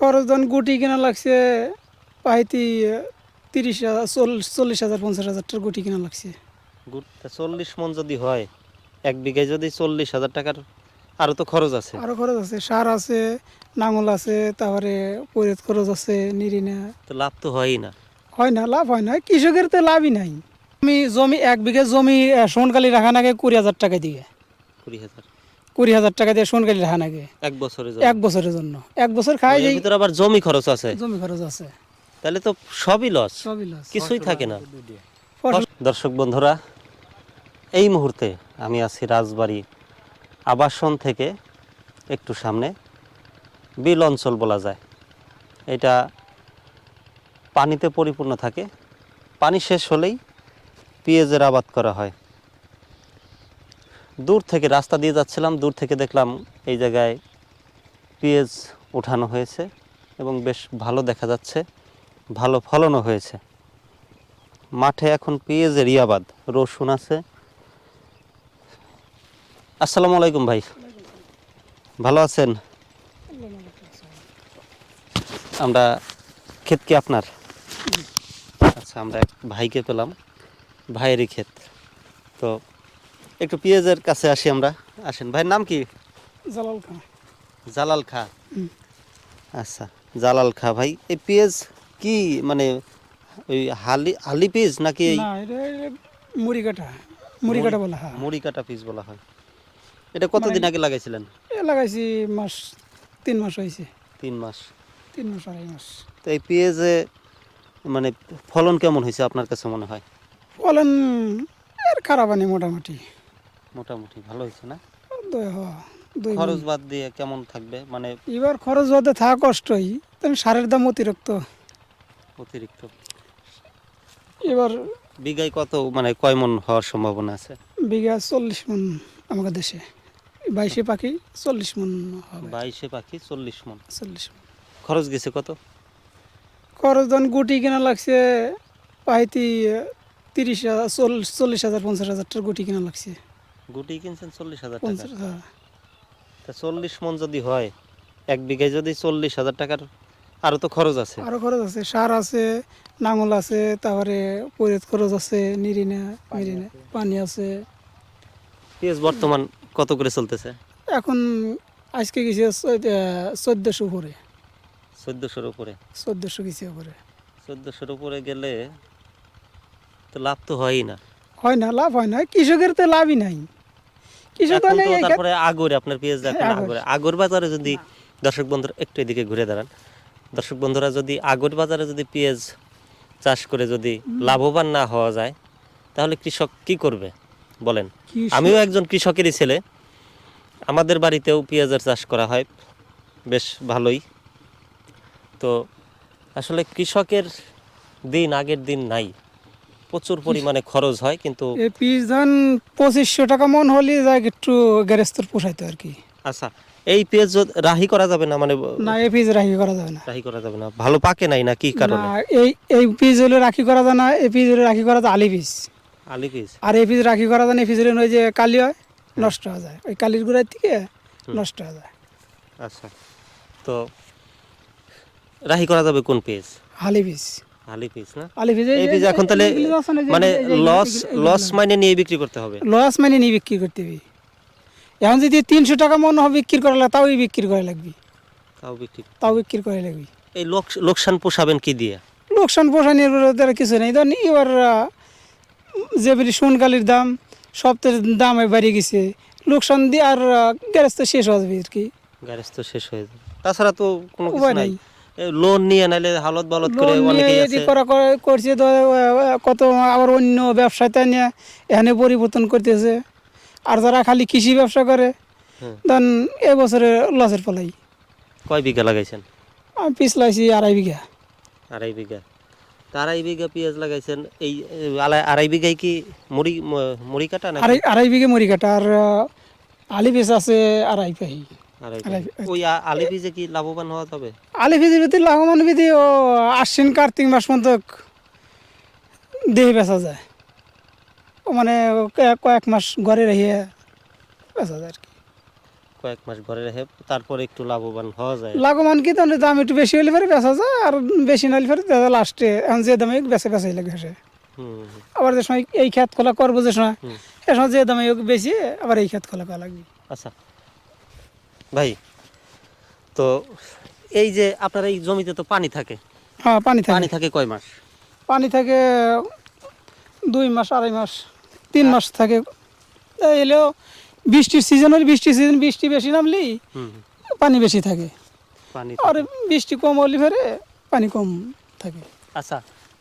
খরচ ধন গুটি কেনা লাগছে পাইতি তিরিশ হাজার চল্লিশ হাজার পঞ্চাশ হাজার টাকার গুটি কেনা লাগছে। চল্লিশ মন যদি হয় এক বিঘায় যদি চল্লিশ হাজার টাকার আরও তো খরচ আছে। আরও খরচ আছে সার আছে নাঙল আছে তারপরে পরিত খরচ আছে নিরিনা। তো লাভ তো হয়ই না। হয় না লাভ হয় না কৃষকের তো লাভই নাই। আমি জমি এক বিঘে জমি সোনকালি রাখা নাগে কুড়ি হাজার টাকা দিয়ে। কুড়ি হাজার। কুড়ি হাজার টাকা দিয়ে সোনকালি এক বছরে এক বছরের জন্য। এক বছর খাই ভিতরে আবার জমি খরচ আছে? জমি খরচ আছে। তাহলে তো সবই লস সবই লস কিছুই থাকে না। দর্শক বন্ধুরা এই মুহূর্তে আমি আছি রাজবাড়ি আবাসন থেকে একটু সামনে বিল অঞ্চল বলা যায়। এটা পানিতে পরিপূর্ণ থাকে। পানি শেষ হলেই পেঁয়াজের আবাদ করা হয়। দূর থেকে রাস্তা দিয়ে যাচ্ছিলাম দূর থেকে দেখলাম এই জায়গায় পেঁয়াজ উঠানো হয়েছে এবং বেশ ভালো দেখা যাচ্ছে ভালো ফলনও হয়েছে। মাঠে এখন পেঁয়াজের ইয়াবাদ রসুন আছে। আসসালামু আলাইকুম ভাই। ভালো আছেন? আমরা ক্ষেত কি আপনার? আচ্ছা আমরা এক ভাইকে পেলাম ভাইয়েরই ক্ষেত। তো একটু পেঁয়াজের কাছে আসি আমরা। আসেন ভাইয়ের নাম কি? জালাল খান জালাল খা। আচ্ছা জালাল খা ভাই এই পেঁয়াজ কি মানে ওই হালি হালি পেঁয়াজ নাকি এই মুড়ি কাটা মুড়ি কাটা বলা হ্যাঁ। মুড়ি কাটা পিস বলা হয়। এটা কতদিন আগে লাগাইছিলেন? এ লাগাইছি মাস তিন মাস হয়েছে। তিন মাস। তিন মাস আড়াই মাস। তো এই পেঁয়াজে মানে ফলন কেমন হয়েছে আপনার কাছে মনে হয়? ফলন এর খারাপ আনি মোটামুটি। মোটামুটি ভালো হয়েছে না। খরচ বাদ দিয়ে কেমন থাকবে? মানে এবার খরচ হতে থাকা কষ্টই তেমন সারের দাম অতিরিক্ত। অতিরিক্ত। এবার বিঘায় কত মানে কয় মন হওয়ার সম্ভাবনা আছে? বিঘা চল্লিশ মন আমাদের দেশে। বাইশে পাখি চল্লিশ মন হবে। বাইশে পাখি চল্লিশ মন। চল্লিশ মন। খরচ গেছে কত? খরচ ধন গুটি কেনা লাগছে পাইতি তিরিশ হাজার চল্লিশ চল্লিশ হাজার পঞ্চাশ হাজার টাকার গুটি কেনা লাগছে। গুটি কিনছেন চল্লিশ হাজার টাকা। হ্যাঁ। তা চল্লিশ মন যদি হয় এক বিঘায় যদি চল্লিশ হাজার টাকার আরও তো খরচ আছে। আরও খরচ আছে। সার আছে নাঙল আছে তারপরে পরিত খরচ আছে নিরিনা নিরিনা পানি আছে। পেঁয়াজ বর্তমান কত করে চলতেছে? এখন আজকে গেছে চোদ্দোশো উপরে। চোদ্দোশোর উপরে। চোদ্দোশো গেছে উপরে। চোদ্দোশোর উপরে গেলে তো লাভ তো হয়ই না। হয় না লাভ হয় না। কৃষকের তো লাভই নাই। নেই তারপরে আগরে আপনার পেঁয়াজ এখন আগর। আগর। বাজারে যদি দর্শক বন্ধুরা একটু এদিকে ঘুরে দাঁড়ান। দর্শক বন্ধুরা যদি আগর বাজারে যদি পেঁয়াজ চাষ করে যদি লাভবান না হওয়া যায় তাহলে কৃষক কি করবে? বলেন। আমিও একজন কৃষকেরই ছেলে। আমাদের বাড়িতেও পেঁয়াজের চাষ করা হয়। বেশ ভালোই। তো আসলে কৃষকের দিন আগের দিন নাই। প্রচুর পরিমাণে খরচ হয় কিন্তু পিস ধান পঁচিশশো টাকা মন হলে যায় একটু গ্যারেস্তর পোষাইতো আর কি। আচ্ছা এই যদি- রাহি করা যাবে না মানে না এই পিস রাখি করা যাবে না। রাহি করা যাবে না ভালো পাকে নাই না কি কারণে? এই এই পিস হলে রাখি করা যায় না এই পিস হলে রাখি করা যায় আলি পিস। আলি পিস? আর এই পিস রাখি করা যায় না এই পিস হলে ওই যে কালি হয় নষ্ট হয়ে যায়। ওই কালির গুঁড়ার থেকে নষ্ট হয়ে যায়। আচ্ছা তো রাহি করা যাবে কোন পেঁয়াজ আলি পিস। আলি পিস না? আলি এই বীজ এখন তাহলে মানে লস লস নিয়ে বিক্রি করতে হবে। লস মানে নিয়ে বিক্রি করতে হবে। এখন যদি তিনশো টাকা মন হবে বিক্রি করা লাগে তাও বিক্রি করা লাগবে। তাও বিক্রি তাও বিক্রি করা লাগবে। এই লোকসান পোষাবেন কি দিয়ে? লোকসান কিছু নেই। ধরেন এবার যে বেরি সোনকালির দাম সপ্তাহের দাম বাড়িয়ে গেছে। লোকসান দিয়ে আর গ্যারেজ তো শেষ হয়ে যাবে আর কি। গ্যারেজ তো শেষ হয়ে যাবে। তাছাড়া তো কোনো কিছু উপায় নাই। লোন নিয়ে নাইলে হালত বালত করে অনেকেই আছে। করা করে- করছে তো কত আবার অন্য ব্যবসাতে নিয়ে এখানে পরিবর্তন করতেছে। আর যারা খালি কৃষি ব্যবসা করে। ধরেন এবছরে লসের ফলাই কয় বিঘা লাগাইছেন? আমি পিছলাইছি আড়াই বিঘা। আড়াই বিঘা। আড়াই বিঘা পেঁয়াজ লাগাইছেন এই আড়াই বিঘায় কি মুড়ি মুড়ি কাটা না আড়াই আড়াই বিঘে মরি কাটা আর আলি পিস আছে আড়াই পাহি আড়াই আড়াই বিঘা। ওই আ- কি লাভবান হওয়া যাবে আলি ভিতরে লাভবান বিধি ও আশ্বিন কার্তিক মাস পর্যন্ত দেহে বেচা যায়। ও মানে কয়েক মাস ঘরে রেখে বেচা যায় আর কি। কয়েক মাস ঘরে রেখে তারপরে একটু লাভবান হওয়া যায়। লাগমান কি তাহলে দাম একটু বেশি হলে পরে বেচা যায় আর বেশি না হলে পরে লাস্টে এখন যে দামে বেচে বেচাই লাগে সে। আবার যে সময় এই খেত খোলা করব যে সময়। সে সময় যে দামে বেশি আবার এই খেত খোলা করা লাগবে। আচ্ছা ভাই তো এই যে আপনার এই জমিতে তো পানি থাকে। হ্যাঁ পানি পানি থাকে থাকে কয় মাস? পানি থাকে দুই মাস আড়াই মাস তিন মাস থাকে। এলেও বৃষ্টির সিজন হলে বৃষ্টির সিজন বৃষ্টি বেশি নামলেই হুম পানি বেশি থাকে। পানি আর বৃষ্টি কম হলে ফেরে পানি কম থাকে। আচ্ছা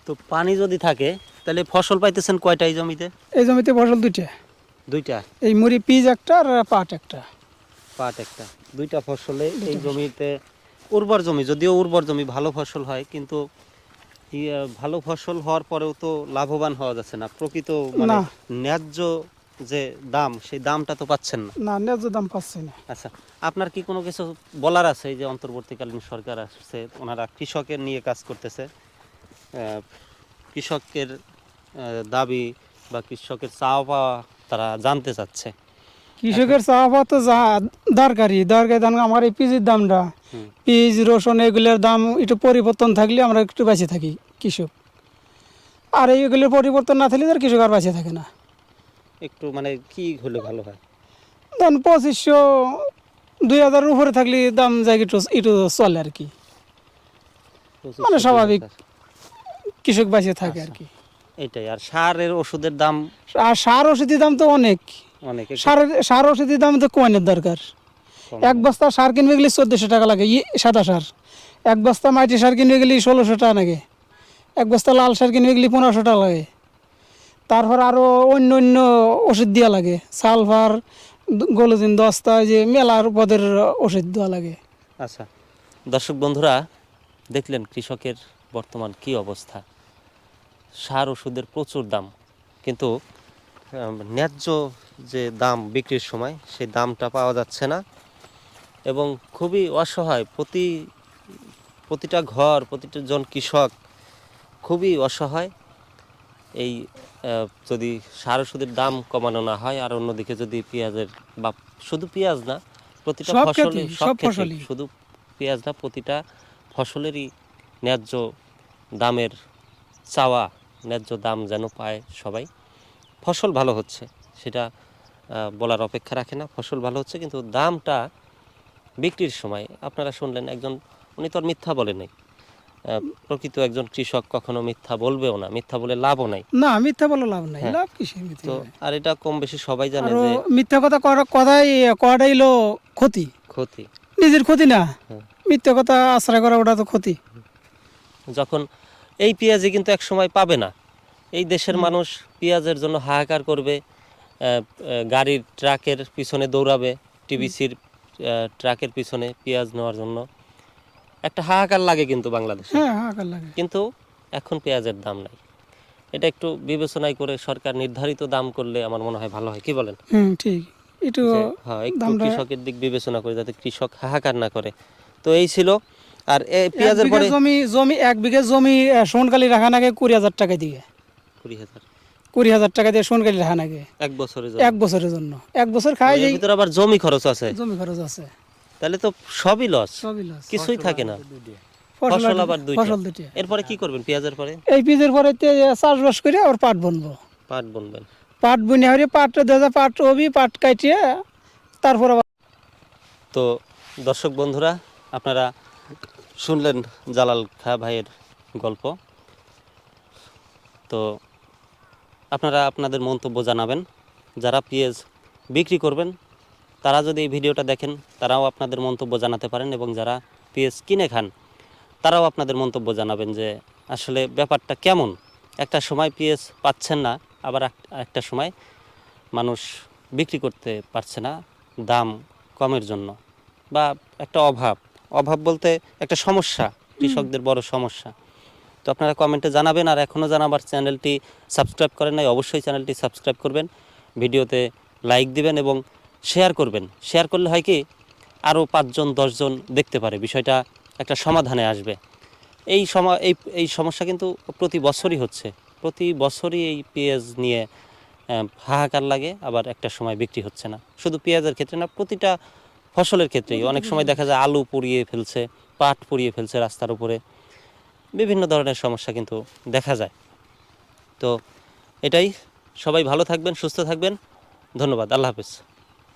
তো পানি যদি থাকে তাহলে ফসল পাইতেছেন কয়টা এই জমিতে? এই জমিতে ফসল দুইটা। দুইটা? এই মুড়ি পিজ একটা আর পাট একটা। পাট একটা। দুইটা ফসলে এই জমিতে উর্বর জমি যদিও উর্বর জমি ভালো ফসল হয় কিন্তু ভালো ফসল হওয়ার পরেও তো লাভবান হওয়া যাচ্ছে না। প্রকৃত মানে ন্যায্য যে দাম সেই দামটা তো পাচ্ছেন না। না ন্যায্য দাম পাচ্ছি না। আচ্ছা আপনার কি কোনো কিছু বলার আছে? এই যে অন্তর্বর্তীকালীন সরকার আসছে ওনারা কৃষকের নিয়ে কাজ করতেছে। কৃষকের দাবি বা কৃষকের চাওয়া পাওয়া তারা জানতে চাচ্ছে। কৃষকের চাওয়া তো যা দরকারি। দরকারি দাম আমার এই পিজির দামটা। পিজ রসুন এগুলোর দাম একটু পরিবর্তন থাকলে আমরা একটু বেঁচে থাকি কৃষক। আর এইগুলোর পরিবর্তন না থাকলে তার কৃষক আর বেঁচে থাকে না। একটু মানে কি হলে ভালো হয়? ধরুন পঁচিশশো দুই হাজারের উপরে থাকলে দাম যায় একটু একটু চলে আর কি। মানে স্বাভাবিক। কৃষক বেঁচে থাকে আর কি। এটাই আর সারের ওষুধের দাম? আর সার ওষুধের দাম তো অনেক। সার ওষুধের দাম তো কমানোর দরকার। এক বস্তা সার কিনবে গেলে চোদ্দোশো টাকা লাগে ই সাদা সার। এক বস্তা মাটি সার কিনবে গেলে ষোলোশো টাকা লাগে। এক বস্তা লাল সার কিনবে গেলে পনেরোশো টাকা লাগে। তারপর আরও অন্য অন্য ওষুধ দেওয়া লাগে। সালফার গোলোদিন দস্তা যে মেলার পদের ওষুধ দেওয়া লাগে। আচ্ছা দর্শক বন্ধুরা দেখলেন কৃষকের বর্তমান কি অবস্থা। সার ওষুধের প্রচুর দাম কিন্তু ন্যায্য দাম বিক্রির সময় সেই দামটা পাওয়া যাচ্ছে না এবং খুবই অসহায়। প্রতি প্রতিটা ঘর প্রতিটা জন কৃষক খুবই অসহায়। এই যদি সার ওষুধের দাম কমানো না হয় আর অন্যদিকে যদি পেঁয়াজের বা শুধু পেঁয়াজ না প্রতিটা সব ফসলে সব ফসলই। শুধু পেঁয়াজ না প্রতিটা ফসলেরই ন্যায্য দামের চাওয়া ন্যায্য দাম যেন পায় সবাই। ফসল ভালো হচ্ছে সেটা বলার অপেক্ষা রাখে না ফসল ভালো হচ্ছে কিন্তু দামটা বিক্রির সময় আপনারা শুনলেন একজন উনি তো আর মিথ্যা বলে নাই। প্রকৃত একজন কৃষক কখনো মিথ্যা বলবেও না মিথ্যা বলে লাভও নাই। না মিথ্যা বলে লাভ নাই হ্যাঁ। লাভ মিথ্যা? তো আর এটা কম বেশি সবাই জানে যে মিথ্যা কথা করা কথাই করাটাই হলো ক্ষতি। ক্ষতি। নিজের ক্ষতি না হ্যাঁ। মিথ্যা কথা আশ্রয় করা ওটা তো ক্ষতি। যখন এই পেঁয়াজই কিন্তু এক সময় পাবে না এই দেশের মানুষ পেঁয়াজের জন্য হাহাকার করবে গাড়ির ট্রাকের পিছনে দৌড়াবে টিভিসির ট্রাকের পিছনে পেঁয়াজ নেওয়ার জন্য। একটা হাহাকার লাগে কিন্তু বাংলাদেশে। হ্যাঁ লাগে। কিন্তু এখন পেঁয়াজের দাম নাই। এটা একটু বিবেচনায় করে সরকার নির্ধারিত দাম করলে আমার মনে হয় ভালো হয়। কি বলেন? হুম ঠিক। একটু হ্যাঁ একটু কৃষকের দিক বিবেচনা করে যাতে কৃষক হাহাকার না করে। তো এই ছিল। আর এই পেঁয়াজের পরে জমি জমি এক বিঘা জমি সোনকালি রাখা নাগে কুড়ি হাজার টাকা দিয়ে? কুড়ি হাজার। কুড়ি হাজার টাকা দিয়ে সোনকালি রাখা নাগে এক বছরের এক বছরের জন্য। এক বছর খাই এর যাই ভিতরে আবার জমি খরচ আছে? জমি খরচ আছে। তাহলে তো সবই লস সবই লস কিছুই থাকে না। ফসল আবার দুইটা। ফসল দুইটা। এরপরে কি করবেন পেঁয়াজের পরে? এই পিজের পরে তে চাষবাস করে আবার পাট বুনবো। পাট বুনবেন। পাট বুনে হরে পাট দেখা পাট হবি পাট কাটিয়ে তারপর আবার তো দর্শক বন্ধুরা আপনারা শুনলেন জালাল খা ভাইয়ের গল্প। তো আপনারা আপনাদের মন্তব্য জানাবেন। যারা পেঁয়াজ বিক্রি করবেন তারা যদি এই ভিডিওটা দেখেন তারাও আপনাদের মন্তব্য জানাতে পারেন এবং যারা পেঁয়াজ কিনে খান তারাও আপনাদের মন্তব্য জানাবেন যে আসলে ব্যাপারটা কেমন। একটা সময় পেঁয়াজ পাচ্ছেন না আবার একটা সময় মানুষ বিক্রি করতে পারছে না দাম কমের জন্য বা একটা অভাব। অভাব বলতে একটা সমস্যা কৃষকদের বড় সমস্যা। আপনারা কমেন্টে জানাবেন আর এখনও জানাবার চ্যানেলটি সাবস্ক্রাইব করেন নাই, অবশ্যই চ্যানেলটি সাবস্ক্রাইব করবেন, ভিডিওতে লাইক দিবেন এবং শেয়ার করবেন। শেয়ার করলে হয় কি আরও পাঁচজন, দশজন দেখতে পারে, বিষয়টা একটা সমাধানে আসবে। এই সমা, এই এই সমস্যা কিন্তু প্রতি বছরই হচ্ছে। প্রতি বছরই এই পেঁয়াজ নিয়ে হাহাকার লাগে, আবার একটা সময় বিক্রি হচ্ছে না। শুধু পেঁয়াজের ক্ষেত্রে না, প্রতিটা ফসলের ক্ষেত্রেই। অনেক সময় দেখা যায় আলু পুড়িয়ে ফেলছে, পাট পুড়িয়ে ফেলছে রাস্তার উপরে। বিভিন্ন ধরনের সমস্যা কিন্তু দেখা যায়। তো এটাই, সবাই ভালো থাকবেন, সুস্থ থাকবেন। ধন্যবাদ, আল্লাহ হাফিজ।